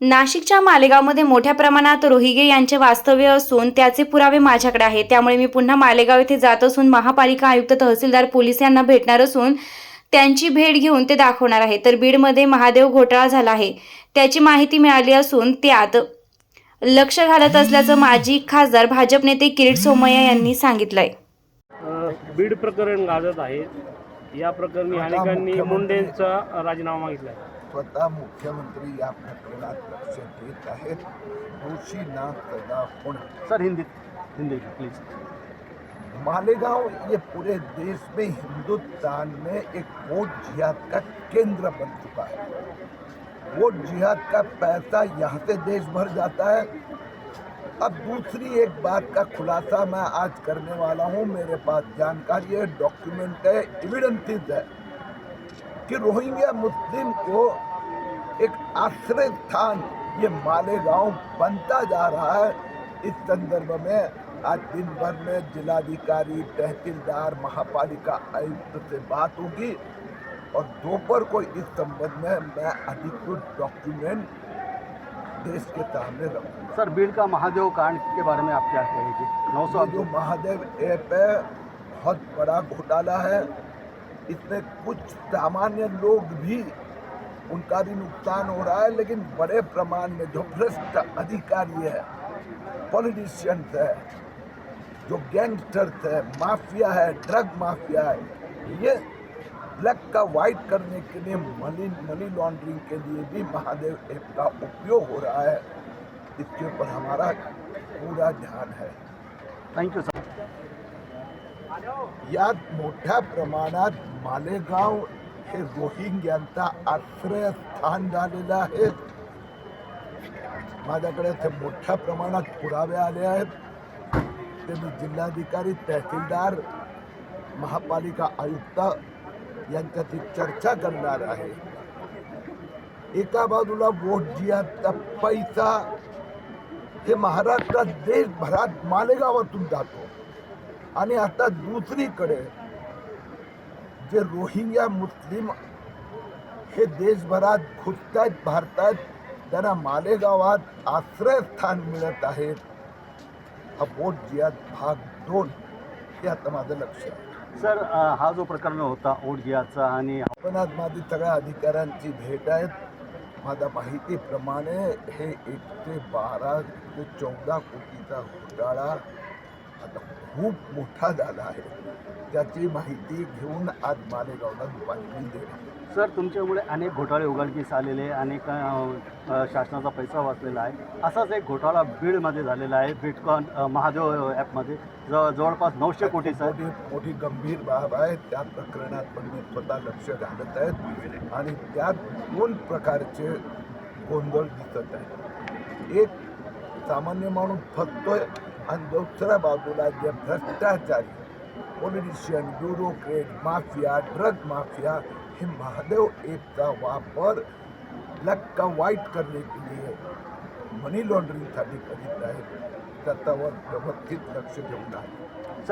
नाशिकच्या मालेगावमध्ये मोठ्या प्रमाणात रोहिगे यांचे वास्तव्य असून त्याचे पुरावे माझ्याकडे आहेत. त्यामुळे मी पुन्हा मालेगाव येथे जात असून महापालिका आयुक्त तहसीलदार पोलीस यांना भेटणार असून त्यांची भेट घेऊन ते दाखवणार आहे. तर बीडमध्ये महादेव घोटाळा झाला आहे. त्याची माहिती मिळाली असून त्यात लक्ष घालत असल्याचं माजी खासदार भाजप नेते किरीट सोमय्या यांनी सांगितलंय. बीड प्रकरण गाजत आहे. या प्रकरणी अनेकांनी मुंडेंचा राजीनामा मागितला आहे स्वतः मुख्यमंत्री या प्रकरणात लक्ष देत आहेत दोषी ना सजा होणं सर हिंदी हिंदी प्लीज़ मालेगांव ये पूरे देश में हिंदुस्तान में एक वोट जिहाद का केंद्र बन चुका है। वोट जिहाद का पैसा यहाँ से देश भर जाता है। अब दूसरी एक बात का खुलासा मैं आज करने वाला हूँ। मेरे पास जानकारी है डॉक्यूमेंट है एविडेंसेस है। कि रोहिंग्या मुस्लिम को एक आश्रय स्थान ये मालेगांव बनता जा रहा है। इस संदर्भ में आज दिन भर में जिलाधिकारी तहसीलदार महापालिका आयुक्त से बात होगी और दोपहर को इस संबंध में मैं अधिकृत डॉक्यूमेंट देश के सामने रखूँगा। सर बीड का महादेव कांड के बारे में आप क्या कहेंगे? नौ सौ जो महादेव ऐप है बहुत बड़ा घोटाला है। इसमें कुछ सामान्य लोग भी उनका भी नुकसान हो रहा है, लेकिन बड़े प्रमाण में जो भ्रष्ट अधिकारी है पॉलिटिशियंस है, जो गैंगस्टर्स है माफिया है ड्रग माफिया है, ये ब्लैक का वाइट करने के लिए मनी मनी लॉन्ड्रिंग के लिए भी महादेव ऐप का उपयोग हो रहा है। इसके ऊपर हमारा पूरा ध्यान है। थैंक यू सर यात मोठ्या प्रमाणात मालेगाव हे रोहिंग्यांचा आश्रयस्थान झालेलं आहे. माझ्याकडे ते मोठ्या प्रमाणात पुरावे आले आहेत. ते मी जिल्हाधिकारी तहसीलदार महापालिका आयुक्त यांच्याशी चर्चा करणार आहे. एका बाजूला वोट जिहाचा पैसा हे महाराष्ट्रात देशभरात मालेगावातून जातो. आणि आता दुसरीकडे जे रोहिंग्या मुस्लिम हे देशभरात घुसतायत भारतात त्यांना मालेगावात आश्रयस्थान मिळत आहेत हा बोट जियात भाग दोन. हे आता माझं लक्ष आहे. सर हा जो प्रकरण होता ओट गियाचा आणि पण आज माझी सगळ्या अधिकाऱ्यांची भेट आहे माझ्या माहितीप्रमाणे हे एक ते बारा ते चौदा कोटीचा घोटाळा आता खूप मोठा झाला आहे. त्याची माहिती घेऊन आज मालेगावला दुपारी मी देणार सर तुमच्यामुळे अनेक घोटाळे उघडकीस आलेले अनेक अ, शासनाचा पैसा वाचलेला आहे. असाच एक घोटाळा बीडमध्ये झालेला आहे बिटकॉइन अ, महादेव ॲपमध्ये. जवळ जवळपास नऊशे कोटीचा मोठी मोठी गंभीर बाब आहे. त्या प्रकरणात पण मी स्वतः लक्ष घालत आहेत आणि त्यात दोन प्रकारचे गोंधळ दिसत आहे एक सामान्य माणूस फसतोय आणि दुसऱ्या बाजूला जे भ्रष्टाचारी politician bureaucrat mafia drug mafia हे महादेव ऐपचा वापर लक्का वाईट करने के लिए मनी लॉन्ड्रिंगसाठी करीत आहेत. त्याच्यावर व्यवस्थित लक्ष देऊन आहे